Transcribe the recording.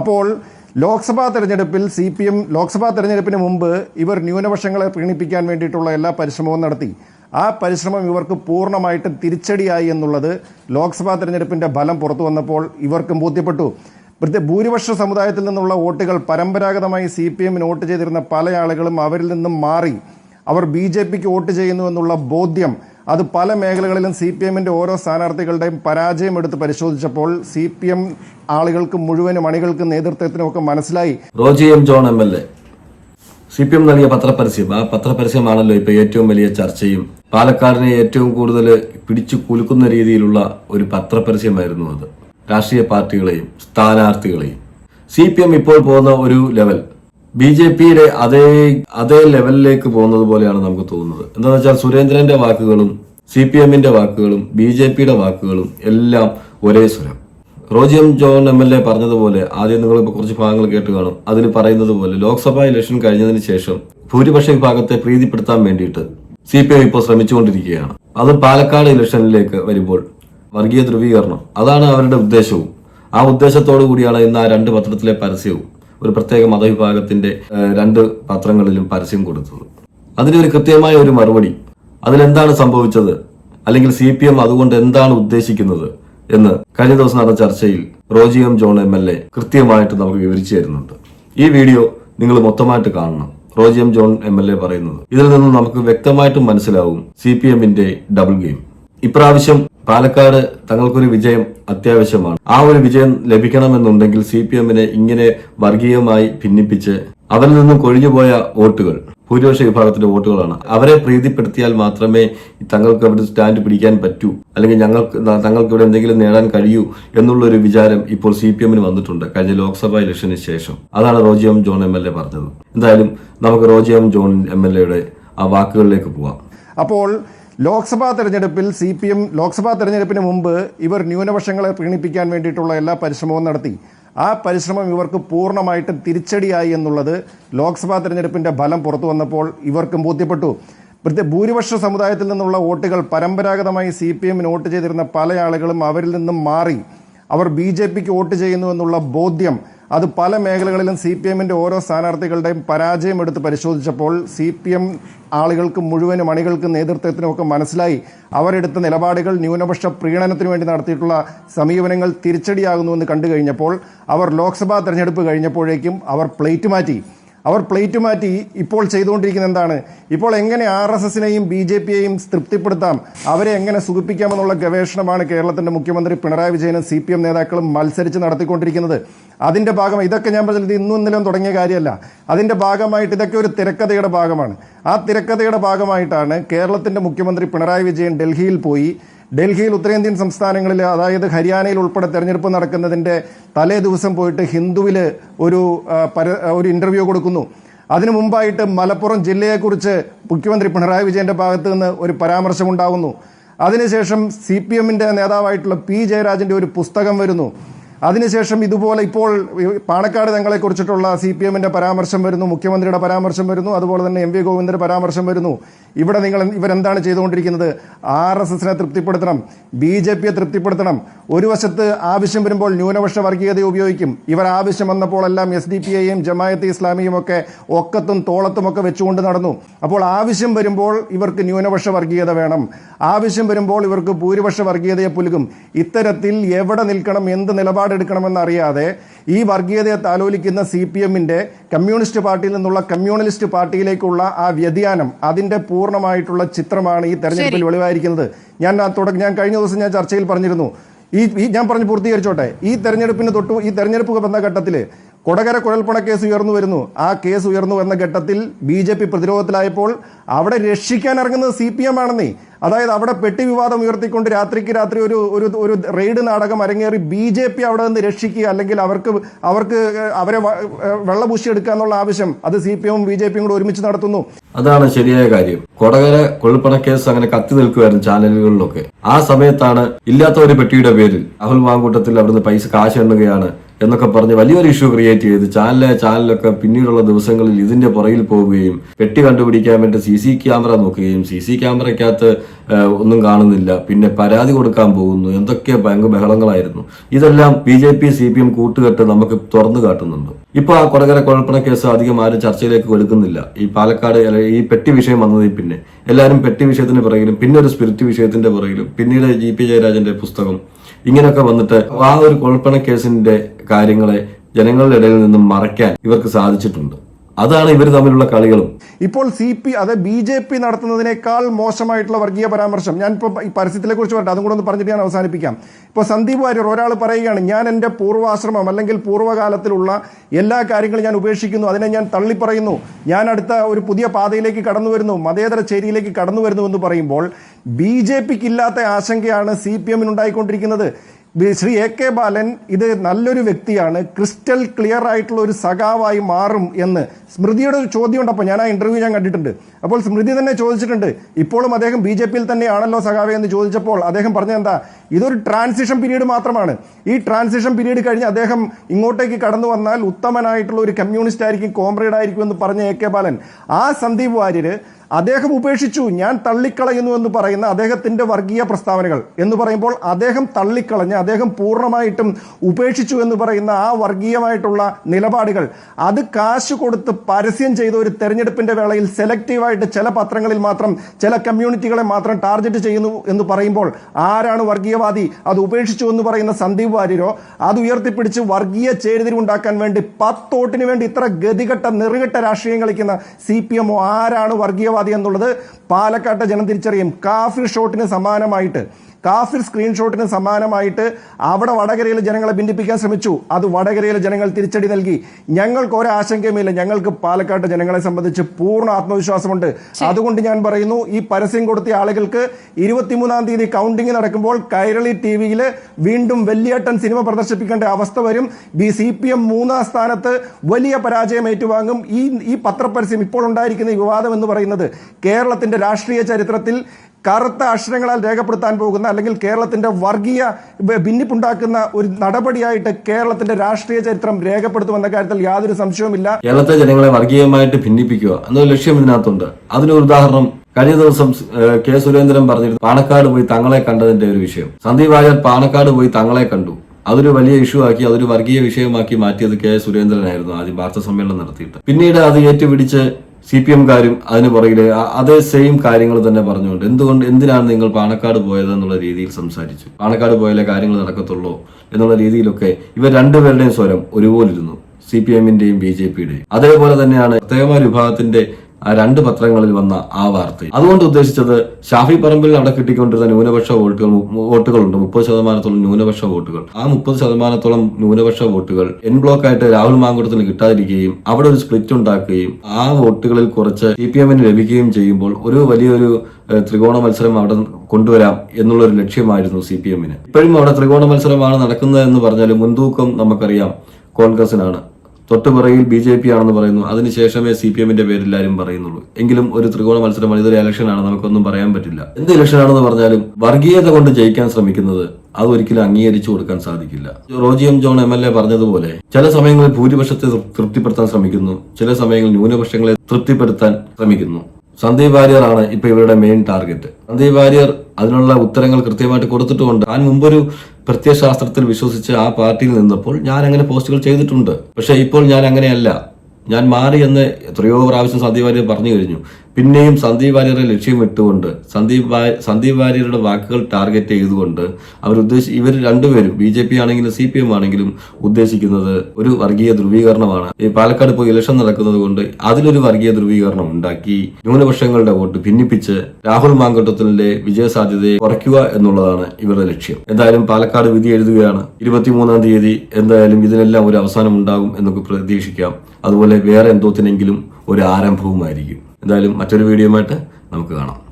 അപ്പോൾ ലോക്സഭാ തെരഞ്ഞെടുപ്പിൽ C P M Lok Sabha തെരഞ്ഞെടുപ്പിന് മുമ്പ് ഇവർ ന്യൂനപക്ഷങ്ങളെ പ്രീണിപ്പിക്കാൻ വേണ്ടിയിട്ടുള്ള എല്ലാ പരിശ്രമവും നടത്തി. ആ പരിശ്രമം ഇവർക്ക് പൂർണമായിട്ടും തിരിച്ചടിയായി എന്നുള്ളത് ലോക്സഭാ തെരഞ്ഞെടുപ്പിന്റെ ഫലം പുറത്തു വന്നപ്പോൾ ഇവർക്കും ബോധ്യപ്പെട്ടു. പ്രത്യേക ഭൂരിപക്ഷ സമുദായത്തിൽ നിന്നുള്ള വോട്ടുകൾ പരമ്പരാഗതമായി സി പി എമ്മിന് വോട്ട് ചെയ്തിരുന്ന പല ആളുകളും അവരിൽ നിന്നും മാറി. അവർ ബി ജെ പിക്ക് വോട്ട് ചെയ്യുന്നു എന്നുള്ള ബോധ്യം അത് പല മേഖലകളിലും സി പി എമ്മിന്റെ ഓരോ സ്ഥാനാർത്ഥികളുടെയും പരാജയം എടുത്ത് പരിശോധിച്ചപ്പോൾ സി പി എം ആളുകൾക്ക് മുഴുവനും അണികൾക്കും നേതൃത്വത്തിനും ഒക്കെ മനസ്സിലായി. Roji M John M L A. C P M നൽകിയ പത്രപരസ്യം. ആ പത്രപരസ്യമാണല്ലോ ഇപ്പൊ ഏറ്റവും വലിയ ചർച്ചയും പാലക്കാടിനെ ഏറ്റവും കൂടുതൽ പിടിച്ചു കുലുക്കുന്ന രീതിയിലുള്ള ഒരു പത്രപരസ്യമായിരുന്നു അത്. രാഷ്ട്രീയ പാർട്ടികളെയും സ്ഥാനാർത്ഥികളെയും. സി പി എം ഇപ്പോൾ പോകുന്ന ഒരു ലെവൽ. ബി ജെ പിയുടെ അതേ അതേ ലെവലിലേക്ക് പോകുന്നത് പോലെയാണ് നമുക്ക് തോന്നുന്നത്. എന്താണെന്ന് വെച്ചാൽ സുരേന്ദ്രന്റെ വാക്കുകളും സി പി എമ്മിന്റെ വാക്കുകളും ബി ജെ പിയുടെ വാക്കുകളും എല്ലാം ഒരേ സ്വരം. Roji M John M L A പറഞ്ഞതുപോലെ ആദ്യം നിങ്ങൾ കുറച്ച് ഭാഗങ്ങൾ കേട്ട് കാണും. അതിൽ പറയുന്നത് പോലെ ലോക്സഭാ ഇലക്ഷൻ കഴിഞ്ഞതിന് ശേഷം ഭൂരിപക്ഷ വിഭാഗത്തെ പ്രീതിപ്പെടുത്താൻ വേണ്ടിയിട്ട് സി പി ഐ ഇപ്പോൾ ശ്രമിച്ചുകൊണ്ടിരിക്കുകയാണ്. അത് പാലക്കാട് ഇലക്ഷനിലേക്ക് വരുമ്പോൾ വർഗീയ ധ്രുവീകരണം. അതാണ് അവരുടെ ഉദ്ദേശവും. ആ ഉദ്ദേശത്തോടു കൂടിയാണ് ഇന്ന് ആ രണ്ട് പത്രത്തിലെ പരസ്യവും. ഒരു പ്രത്യേക മതവിഭാഗത്തിന്റെ രണ്ട് പത്രങ്ങളിലും പരസ്യം കൊടുത്തത്. ഒരു കൃത്യമായ ഒരു മറുപടി അതിലെന്താണ് സംഭവിച്ചത് അല്ലെങ്കിൽ സി പി എം അതുകൊണ്ട് എന്താണ് ഉദ്ദേശിക്കുന്നത് എന്ന് കഴിഞ്ഞ ദിവസം നടന്ന ചർച്ചയിൽ Roji M John M L A കൃത്യമായിട്ട് നമുക്ക് വിവരിച്ചു തരുന്നുണ്ട്. ഈ വീഡിയോ നിങ്ങൾ മൊത്തമായിട്ട് കാണണം. Roji M John M L A പറയുന്നത്. ഇതിൽ നിന്നും നമുക്ക് വ്യക്തമായിട്ടും മനസ്സിലാവും സി പി എമ്മിന്റെ ഡബിൾ ഗെയിം. ഇപ്രാവശ്യം പാലക്കാട് തങ്ങൾക്കൊരു വിജയം അത്യാവശ്യമാണ്. ആ ഒരു വിജയം ലഭിക്കണമെന്നുണ്ടെങ്കിൽ സി പി എമ്മിനെ ഇങ്ങനെ വർഗീയമായി ഭിന്നിപ്പിച്ച് അവരിൽ നിന്നും കൊഴിഞ്ഞുപോയ വോട്ടുകൾ ഭൂരിപക്ഷ വിഭാഗത്തിന്റെ വോട്ടുകളാണ്. അവരെ പ്രീതിപ്പെടുത്തിയാൽ മാത്രമേ തങ്ങൾക്ക് അവിടെ സ്റ്റാൻഡ് പിടിക്കാൻ പറ്റൂ അല്ലെങ്കിൽ ഞങ്ങൾക്ക് തങ്ങൾക്ക് ഇവിടെ എന്തെങ്കിലും നേടാൻ കഴിയൂ എന്നുള്ള ഒരു വിചാരം ഇപ്പോൾ സി പി എമ്മിന് വന്നിട്ടുണ്ട് കഴിഞ്ഞ ലോക്സഭാ ഇലക്ഷന് ശേഷം. അതാണ് Roji M John M L A പറഞ്ഞത്. എന്തായാലും നമുക്ക് Roji M John M L എയുടെ ആ വാക്കുകളിലേക്ക് പോവാം. അപ്പോൾ ലോക്സഭാ തെരഞ്ഞെടുപ്പിൽ സി പി എം ലോക്സഭാ തെരഞ്ഞെടുപ്പിന് മുമ്പ് ഇവർ ന്യൂനപക്ഷങ്ങളെ പ്രീണിപ്പിക്കാൻ വേണ്ടിയിട്ടുള്ള എല്ലാ പരിശ്രമവും നടത്തി. ആ പരിശ്രമം ഇവർക്ക് പൂർണമായിട്ടും തിരിച്ചടിയായി എന്നുള്ളത് ലോക്സഭാ തെരഞ്ഞെടുപ്പിന്റെ ഫലം പുറത്തു വന്നപ്പോൾ ഇവർക്കും ബോധ്യപ്പെട്ടു. ഭൂരിപക്ഷ സമുദായത്തിൽ നിന്നുള്ള വോട്ടുകൾ പരമ്പരാഗതമായി സി പി എമ്മിന് വോട്ട് ചെയ്തിരുന്ന പല ആളുകളും അവരിൽ നിന്നും മാറി. അവർ ബി ജെ പിക്ക് വോട്ട് ചെയ്യുന്നു എന്നുള്ള ബോധ്യം അത് പല മേഖലകളിലും സി പി എമ്മിന്റെ ഓരോ സ്ഥാനാർത്ഥികളുടെയും പരാജയം എടുത്ത് പരിശോധിച്ചപ്പോൾ സി പി എം ആളുകൾക്ക് മുഴുവനും അണികൾക്കും നേതൃത്വത്തിനും ഒക്കെ മനസ്സിലായി. അവരെടുത്ത നിലപാടുകൾ ന്യൂനപക്ഷ പ്രീണനത്തിന് വേണ്ടി നടത്തിയിട്ടുള്ള സമീപനങ്ങൾ തിരിച്ചടിയാകുന്നുവെന്ന് കണ്ടു കഴിഞ്ഞപ്പോൾ അവർ ലോക്സഭാ തെരഞ്ഞെടുപ്പ് കഴിഞ്ഞപ്പോഴേക്കും അവർ പ്ലേറ്റ് മാറ്റി. അവർ പ്ലേറ്റ് മാറ്റി ഇപ്പോൾ ചെയ്തുകൊണ്ടിരിക്കുന്ന എന്താണ്? ഇപ്പോൾ എങ്ങനെ ആർ എസ് എസിനെയും ബി ജെ പിയെയും തൃപ്തിപ്പെടുത്താം? അവരെ എങ്ങനെ സുഖിപ്പിക്കാമെന്നുള്ള ഗവേഷണമാണ് കേരളത്തിന്റെ മുഖ്യമന്ത്രി പിണറായി വിജയനും സി പി എം നേതാക്കളും മത്സരിച്ച് നടത്തിക്കൊണ്ടിരിക്കുന്നത്. അതിന്റെ ഭാഗം ഇതൊക്കെ ഞാൻ പറഞ്ഞത് ഇന്നും ഇന്നലെയും തുടങ്ങിയ കാര്യമല്ല. അതിന്റെ ഭാഗമായിട്ട് ഇതൊക്കെ ഒരു തിരക്കഥയുടെ ഭാഗമാണ്. ആ തിരക്കഥയുടെ ഭാഗമായിട്ടാണ് കേരളത്തിന്റെ മുഖ്യമന്ത്രി പിണറായി വിജയൻ ഡൽഹിയിൽ പോയി ഡൽഹിയിൽ ഉത്തരേന്ത്യൻ സംസ്ഥാനങ്ങളിൽ അതായത് ഹരിയാനയിൽ ഉൾപ്പെടെ തെരഞ്ഞെടുപ്പ് നടക്കുന്നതിന്റെ തലേ ദിവസം പോയിട്ട് ഹിന്ദുവിൽ ഒരു ഒരു ഇന്റർവ്യൂ കൊടുക്കുന്നു. അതിനു മുമ്പായിട്ട് മലപ്പുറം ജില്ലയെക്കുറിച്ച് മുഖ്യമന്ത്രി പിണറായി വിജയന്റെ ഭാഗത്ത് നിന്ന് ഒരു പരാമർശമുണ്ടാകുന്നു അതിനുശേഷം സി പി എമ്മിന്റെ നേതാവായിട്ടുള്ള പി ജയരാജന്റെ ഒരു പുസ്തകം വരുന്നു. അതിനുശേഷം ഇതുപോലെ ഇപ്പോൾ പാണക്കാട് തങ്ങളെ കുറിച്ചിട്ടുള്ള സി പി എമ്മിന്റെ പരാമർശം വരുന്നു മുഖ്യമന്ത്രിയുടെ പരാമർശം വരുന്നു അതുപോലെ തന്നെ എം വി ഗോവിന്ദന്റെ പരാമർശം വരുന്നു. ഇവിടെ നിങ്ങൾ ഇവരെന്താണ് ചെയ്തുകൊണ്ടിരിക്കുന്നത്? ആർ എസ് എസിനെ തൃപ്തിപ്പെടുത്തണം ബി ജെ പിയെ തൃപ്തിപ്പെടുത്തണം. ഒരു വശത്ത് ആവശ്യം വരുമ്പോൾ ന്യൂനപക്ഷ വർഗീയത ഉപയോഗിക്കും. ഇവർ ആവശ്യം വന്നപ്പോഴെല്ലാം എസ് ഡി പി ഐയും ജമായത്ത് ഇസ്ലാമിയും ഒക്കെ ഒക്കത്തും തോളത്തും ഒക്കെ വെച്ചുകൊണ്ട് നടന്നു. അപ്പോൾ ആവശ്യം വരുമ്പോൾ ഇവർക്ക് ന്യൂനപക്ഷ വർഗീയത വേണം. ആവശ്യം വരുമ്പോൾ ഇവർക്ക് ഭൂരിപക്ഷ വർഗീയതയെ പുലുകും. ഇത്തരത്തിൽ എവിടെ നിൽക്കണം എന്ത് നിലപാടെടുക്കണമെന്നറിയാതെ ഈ വർഗീയതയെ താലോലിക്കുന്ന സി പി എമ്മിന്റെ കമ്മ്യൂണിസ്റ്റ് പാർട്ടിയിൽ നിന്നുള്ള കമ്മ്യൂണലിസ്റ്റ് പാർട്ടിയിലേക്കുള്ള ആ വ്യതിയാനം അതിന്റെ പൂർണമായിട്ടുള്ള ചിത്രമാണ് ഈ തെരഞ്ഞെടുപ്പിൽ വെളിവായിരിക്കുന്നത്. ഞാൻ തുടങ്ങി ഞാൻ കഴിഞ്ഞ ദിവസം ഞാൻ ചർച്ചയിൽ പറഞ്ഞിരുന്നു. ഈ ഈ ഞാൻ പറഞ്ഞ് പൂർത്തീകരിച്ചോട്ടെ. ഈ തെരഞ്ഞെടുപ്പിന് തൊട്ടു ഈ തെരഞ്ഞെടുപ്പ് വന്ന ഘട്ടത്തിൽ കൊടകര കുഴൽപ്പണ കേസ് ഉയർന്നു വരുന്നു. ആ കേസ് ഉയർന്നു വന്ന ഘട്ടത്തിൽ ബി ജെ പി പ്രതിരോധത്തിലായപ്പോൾ അവിടെ രക്ഷിക്കാൻ ഇറങ്ങുന്നത് സി പി എം ആണെന്നേ. അതായത് അവിടെ പെട്ടി വിവാദം ഉയർത്തിക്കൊണ്ട് രാത്രിക്ക് രാത്രി ഒരു ഒരു ഒരു റെയ്ഡ് നാടകം അരങ്ങേറി ബി ജെ പി അവിടെ നിന്ന് രക്ഷിക്കുക അല്ലെങ്കിൽ അവർക്ക് അവർക്ക് അവരെ വെള്ളപൂശി എടുക്കുക എന്നുള്ള ആവശ്യം അത് സി പി എമ്മും ബി ജെ പിയും കൂടെ ഒരുമിച്ച് നടത്തുന്നു. അതാണ് ശരിയായ കാര്യം. കൊടകര കൊഴുപ്പണ കേസ് അങ്ങനെ കത്തി നിൽക്കുമായിരുന്നു ചാനലുകളിലൊക്കെ. ആ സമയത്താണ് ഇല്ലാത്ത ഒരു പെട്ടിയുടെ പേരിൽ അഹുൽ മാങ്കൂട്ടത്തിൽ അവിടുന്ന് പൈസ കാശ് എണ്ണുകയാണ് എന്നൊക്കെ പറഞ്ഞ് വലിയൊരു ഇഷ്യൂ ക്രിയേറ്റ് ചെയ്ത് ചാനലെ ചാനലൊക്കെ പിന്നീടുള്ള ദിവസങ്ങളിൽ ഇതിന്റെ പുറകിൽ പോവുകയും പെട്ടി കണ്ടുപിടിക്കാൻ വേണ്ടി സി സി ക്യാമറ നോക്കുകയും സി സി ക്യാമറയ്ക്കകത്ത് ഒന്നും കാണുന്നില്ല. പിന്നെ പരാതി കൊടുക്കാൻ പോകുന്നു. എന്തൊക്കെ ബാങ്ക് ബഹളങ്ങളായിരുന്നു. ഇതെല്ലാം B J P C P M കൂട്ടുകെട്ട് നമുക്ക് തുറന്നു കാട്ടുന്നുണ്ട്. ഇപ്പൊ ആ കുറകര കുഴപ്പണ കേസ് അധികം ആരും ചർച്ചയിലേക്ക് എടുക്കുന്നില്ല ഈ പാലക്കാട് ഈ പെട്ടി വിഷയം വന്നതിൽ പിന്നെ. എല്ലാവരും പെട്ടി വിഷയത്തിന് പിറകിലും പിന്നെ ഒരു സ്പിരിറ്റ് വിഷയത്തിന്റെ പിറകിലും പിന്നീട് ജി പി ജയരാജന്റെ പുസ്തകം ഇങ്ങനെയൊക്കെ വന്നിട്ട് ആ ഒരു കുഴപ്പണ കേസിന്റെ കാര്യങ്ങളെ ജനങ്ങളുടെ ഇടയിൽ നിന്നും മറയ്ക്കാൻ ഇവർക്ക് സാധിച്ചിട്ടുണ്ട്. അതാണ് ഇവർ തമ്മിലുള്ള കളികളും. ഇപ്പോൾ സി പി അത് ബി ജെ പി നടത്തുന്നതിനേക്കാൾ മോശമായിട്ടുള്ള വർഗീയ പരാമർശം. ഞാൻ ഇപ്പോൾ ഈ പരസ്യത്തിലെ കുറിച്ച് പറഞ്ഞു അതും കൂടെ ഒന്ന് പറഞ്ഞിട്ട് ഞാൻ അവസാനിപ്പിക്കാം. ഇപ്പോൾ സന്ദീപ് വാര്യർ ഒരാൾ പറയുകയാണ് ഞാൻ എന്റെ പൂർവാശ്രമം അല്ലെങ്കിൽ പൂർവകാലത്തിലുള്ള എല്ലാ കാര്യങ്ങളും ഞാൻ ഉപേക്ഷിക്കുന്നു. അതിനെ ഞാൻ തള്ളിപ്പറയുന്നു. ഞാൻ അടുത്ത ഒരു പുതിയ പാതയിലേക്ക് കടന്നു വരുന്നു മതേതര ചേരിയിലേക്ക് കടന്നു വരുന്നു എന്ന് പറയുമ്പോൾ ബി ജെ പിക്ക് ഇല്ലാത്ത ആശങ്കയാണ് സി പി എമ്മിന് ഉണ്ടായിക്കൊണ്ടിരിക്കുന്നത്. B- Shri A K Balan ഇത് നല്ലൊരു വ്യക്തിയാണ്. ക്രിസ്റ്റൽ ക്ലിയർ ആയിട്ടുള്ള ഒരു സഖാവായി മാറും എന്ന് സ്മൃതിയുടെ ഒരു ചോദ്യം ഉണ്ട് അപ്പോൾ ഞാൻ ആ ഇന്റർവ്യൂ ഞാൻ കണ്ടിട്ടുണ്ട്. അപ്പോൾ സ്മൃതി തന്നെ ചോദിച്ചിട്ടുണ്ട് ഇപ്പോഴും അദ്ദേഹം ബി ജെ പിയിൽ തന്നെയാണല്ലോ സഖാവെ എന്ന് ചോദിച്ചപ്പോൾ അദ്ദേഹം പറഞ്ഞത് എന്താ ഇതൊരു ട്രാൻസിഷൻ പീരീഡ് മാത്രമാണ്. ഈ ട്രാൻസിഷൻ പീരീഡ് കഴിഞ്ഞ് അദ്ദേഹം ഇങ്ങോട്ടേക്ക് കടന്നു വന്നാൽ ഉത്തമനായിട്ടുള്ള ഒരു കമ്മ്യൂണിസ്റ്റ് ആയിരിക്കും കോംറേഡ് ആയിരിക്കും എന്ന് പറഞ്ഞ എ കെ ബാലൻ. ആ സന്ദീപ് വാര്യര് അദ്ദേഹം ഉപേക്ഷിച്ചു. ഞാൻ തള്ളിക്കളയുന്നു എന്ന് പറയുന്ന അദ്ദേഹത്തിന്റെ വർഗീയ പ്രസ്താവനകൾ എന്ന് പറയുമ്പോൾ അദ്ദേഹം തള്ളിക്കളഞ്ഞ് അദ്ദേഹം പൂർണമായിട്ടും ഉപേക്ഷിച്ചു എന്ന് പറയുന്ന ആ വർഗീയമായിട്ടുള്ള നിലപാടുകൾ അത് കാശ് കൊടുത്ത് പരസ്യം ചെയ്ത ഒരു തെരഞ്ഞെടുപ്പിന്റെ വേളയിൽ സെലക്റ്റീവായിട്ട് ചില പത്രങ്ങളിൽ മാത്രം ചില കമ്മ്യൂണിറ്റികളെ മാത്രം ടാർഗറ്റ് ചെയ്യുന്നു എന്ന് പറയുമ്പോൾ ആരാണ് വർഗീയവാദി? അത് ഉപേക്ഷിച്ചു എന്ന് പറയുന്ന സന്ദീപ് വാര്യരോ? അത് ഉയർത്തിപ്പിടിച്ച് വർഗീയ ചേരിതിരിവുണ്ടാക്കാൻ വേണ്ടി പത്തോട്ടിന് വേണ്ടി ഇത്ര ഗതികെട്ട നെറുകെട്ട രാഷ്ട്രീയം കളിക്കുന്ന സി പി എമ്മോ ആരാണ് വർഗീയവാദി? എന്നുള്ളത് പാലക്കാട്ടെ ജനം തിരിച്ചറിയും. കാഫിർ ഷോട്ടിന് സമാനമായിട്ട് കാഫിർ സ്ക്രീൻഷോട്ടിന് സമാനമായിട്ട് അവിടെ വടകരയിലെ ജനങ്ങളെ ഭിന്നിപ്പിക്കാൻ ശ്രമിച്ചു. അത് വടകരയിലെ ജനങ്ങൾ തിരിച്ചടി നൽകി. ഞങ്ങൾക്ക് ഒരാശങ്കയുമില്ല. ഞങ്ങൾക്ക് പാലക്കാട്ട് ജനങ്ങളെ സംബന്ധിച്ച് പൂർണ ആത്മവിശ്വാസമുണ്ട്. അതുകൊണ്ട് ഞാൻ പറയുന്നു ഈ പരസ്യം കൊടുത്ത ആളുകൾക്ക് ഇരുപത്തിമൂന്നാം തീയതി കൗണ്ടിംഗ് നടക്കുമ്പോൾ കൈരളി ടി വിയിൽ വീണ്ടും വെള്ളിയേട്ടൻ സിനിമ പ്രദർശിപ്പിക്കേണ്ട അവസ്ഥ വരും. ബി സി പി എം മൂന്നാം സ്ഥാനത്ത് വലിയ പരാജയം ഏറ്റുവാങ്ങും. ഈ ഈ പത്രപരസ്യം ഇപ്പോൾ ഉണ്ടായിരിക്കുന്ന വിവാദം എന്ന് പറയുന്നത് കേരളത്തിന്റെ രാഷ്ട്രീയ ചരിത്രത്തിൽ കറുത്ത അക്ഷരങ്ങളാൽ രേഖപ്പെടുത്താൻ പോകുന്ന അല്ലെങ്കിൽ കേരളത്തിന്റെ വർഗീയ ഭിന്നിപ്പുണ്ടാക്കുന്ന ഒരു നടപടിയായിട്ട് കേരളത്തിന്റെ രാഷ്ട്രീയ ചരിത്രം രേഖപ്പെടുത്തുമെന്ന കാര്യത്തിൽ യാതൊരു സംശയവുമില്ല. കേരളത്തെ ജനങ്ങളെ വർഗീയമായിട്ട് ഭിന്നിപ്പിക്കുക എന്നൊരു ലക്ഷ്യം ഇതിനകത്തുണ്ട്. അതിനൊരു ഉദാഹരണം കഴിഞ്ഞ ദിവസം കെ. സുരേന്ദ്രൻ പറഞ്ഞിരുന്നു പാണക്കാട് പോയി തങ്ങളെ കണ്ടതിന്റെ ഒരു വിഷയം. സന്ദീപ് വാര്യർ പാണക്കാട് പോയി തങ്ങളെ കണ്ടു. അതൊരു വലിയ ഇഷ്യൂ ആക്കി അതൊരു വർഗീയ വിഷയമാക്കി മാറ്റിയത് കെ. സുരേന്ദ്രനായിരുന്നു ആദ്യം വാർത്താ സമ്മേളനം നടത്തിയിട്ട്. പിന്നീട് അത് ഏറ്റുപിടിച്ച് സി പി എംകാരും അതിന് പുറകിൽ അതേ സെയിം കാര്യങ്ങൾ തന്നെ പറഞ്ഞുകൊണ്ട് എന്തുകൊണ്ട് എന്തിനാണ് നിങ്ങൾ പാണക്കാട് പോയത് എന്നുള്ള രീതിയിൽ സംസാരിച്ചു. പാണക്കാട് പോയാലേ കാര്യങ്ങൾ നടക്കത്തുള്ളൂ എന്നുള്ള രീതിയിലൊക്കെ ഇവർ രണ്ടുപേരുടെയും സ്വരം ഒരുപോലിരുന്നു. സി പി എമ്മിന്റെയും ബി ജെ പിയുടെയും. അതേപോലെ തന്നെയാണ് പ്രത്യേകമായ വിഭാഗത്തിന്റെ ആ രണ്ട് പത്രങ്ങളിൽ വന്ന ആ വാർത്ത. അതുകൊണ്ട് ഉദ്ദേശിച്ചത് ഷാഫി പറമ്പിൽ അവിടെ കിട്ടിക്കൊണ്ടിരുന്ന ന്യൂനപക്ഷ വോട്ടുകൾ വോട്ടുകളുണ്ട്. മുപ്പത് ശതമാനത്തോളം ന്യൂനപക്ഷ വോട്ടുകൾ. ആ മുപ്പത് ശതമാനത്തോളം ന്യൂനപക്ഷ വോട്ടുകൾ എൻ ബ്ലോക്ക് ആയിട്ട് രാഹുൽ മാങ്കുടത്തിന് കിട്ടാതിരിക്കുകയും അവിടെ ഒരു സ്പ്ലിറ്റ് ഉണ്ടാക്കുകയും ആ വോട്ടുകളിൽ കുറച്ച് സി പി എമ്മിന് ലഭിക്കുകയും ചെയ്യുമ്പോൾ ഒരു വലിയൊരു ത്രികോണ മത്സരം അവിടെ കൊണ്ടുവരാം എന്നുള്ളൊരു ലക്ഷ്യമായിരുന്നു സി പി എമ്മിന്. ഇപ്പോഴും അവിടെ ത്രികോണ മത്സരമാണ് നടക്കുന്നത് എന്ന് പറഞ്ഞാൽ മുൻതൂക്കം നമുക്കറിയാം. കോൺഗ്രസിനാണ്. തൊട്ടുപിറകിൽ ബി ജെ പി ആണെന്ന് പറയുന്നു. അതിനുശേഷമേ സി പി എമ്മിന്റെ പേരിൽ ആരും പറയുന്നുള്ളൂ. എങ്കിലും ഒരു ത്രികോണ മത്സരമാണ് ഇതൊരു ഇലക്ഷനാണ്. നമുക്കൊന്നും പറയാൻ പറ്റില്ല. എന്ത് ഇലക്ഷനാണെന്ന് പറഞ്ഞാലും വർഗീയത കൊണ്ട് ജയിക്കാൻ ശ്രമിക്കുന്നത് അത് ഒരിക്കലും അംഗീകരിച്ചു കൊടുക്കാൻ സാധിക്കില്ല. Roji M John M L A പറഞ്ഞതുപോലെ ചില സമയങ്ങളിൽ ഭൂരിപക്ഷത്തെ തൃപ്തിപ്പെടുത്താൻ ശ്രമിക്കുന്നു. ചില സമയങ്ങളിൽ ന്യൂനപക്ഷങ്ങളെ തൃപ്തിപ്പെടുത്താൻ ശ്രമിക്കുന്നു. സന്ദീപ് വാര്യറാണ് ഇപ്പൊ ഇവരുടെ മെയിൻ ടാർഗറ്റ് സന്ദീപ് വാര്യർ അതിനുള്ള ഉത്തരങ്ങൾ കൃത്യമായിട്ട് കൊടുത്തിട്ടുണ്ട് ഞാൻ മുമ്പൊരു പ്രത്യയശാസ്ത്രത്തിൽ വിശ്വസിച്ച് ആ പാർട്ടിയിൽ നിന്നപ്പോൾ ഞാൻ അങ്ങനെ പോസ്റ്റുകൾ ചെയ്തിട്ടുണ്ട്. പക്ഷേ ഇപ്പോൾ ഞാൻ അങ്ങനെയല്ല. ഞാൻ മാറി എന്ന് എത്രയോ പ്രാവശ്യം സന്ദീപ് വാര്യർ പറഞ്ഞു കഴിഞ്ഞു. പിന്നെയും സന്ദീപ് വാര്യരെ ലക്ഷ്യമിട്ടുകൊണ്ട് സന്ദീപ് സന്ദീപ് വാര്യരുടെ വാക്കുകൾ ടാർഗറ്റ് ചെയ്തുകൊണ്ട് അവർ ഉദ്ദേശി ഇവർ രണ്ടുപേരും ബി ജെ പി ആണെങ്കിലും സി പി എം ആണെങ്കിലും ഉദ്ദേശിക്കുന്നത് ഒരു വർഗീയ ധ്രുവീകരണമാണ്. ഈ പാലക്കാട് ഇപ്പോൾ ഇലക്ഷൻ നടക്കുന്നത് കൊണ്ട് അതിലൊരു വർഗീയ ധ്രുവീകരണം ഉണ്ടാക്കി ന്യൂനപക്ഷങ്ങളുടെ വോട്ട് ഭിന്നിപ്പിച്ച് രാഹുൽ മാങ്കോട്ടത്തിന്റെ വിജയസാധ്യതയെ കുറയ്ക്കുക എന്നുള്ളതാണ് ഇവരുടെ ലക്ഷ്യം. എന്തായാലും പാലക്കാട് വിധി എഴുതുകയാണ്. ഇരുപത്തിമൂന്നാം തീയതി എന്തായാലും ഇതിനെല്ലാം ഒരു അവസാനം ഉണ്ടാകും എന്നൊക്കെ പ്രതീക്ഷിക്കാം. അതുപോലെ വേറെ എന്തോത്തിനെങ്കിലും ഒരു ആരംഭവുമായിരിക്കും. എന്തായാലും മറ്റൊരു വീഡിയോയുമായിട്ട് നമുക്ക് കാണാം.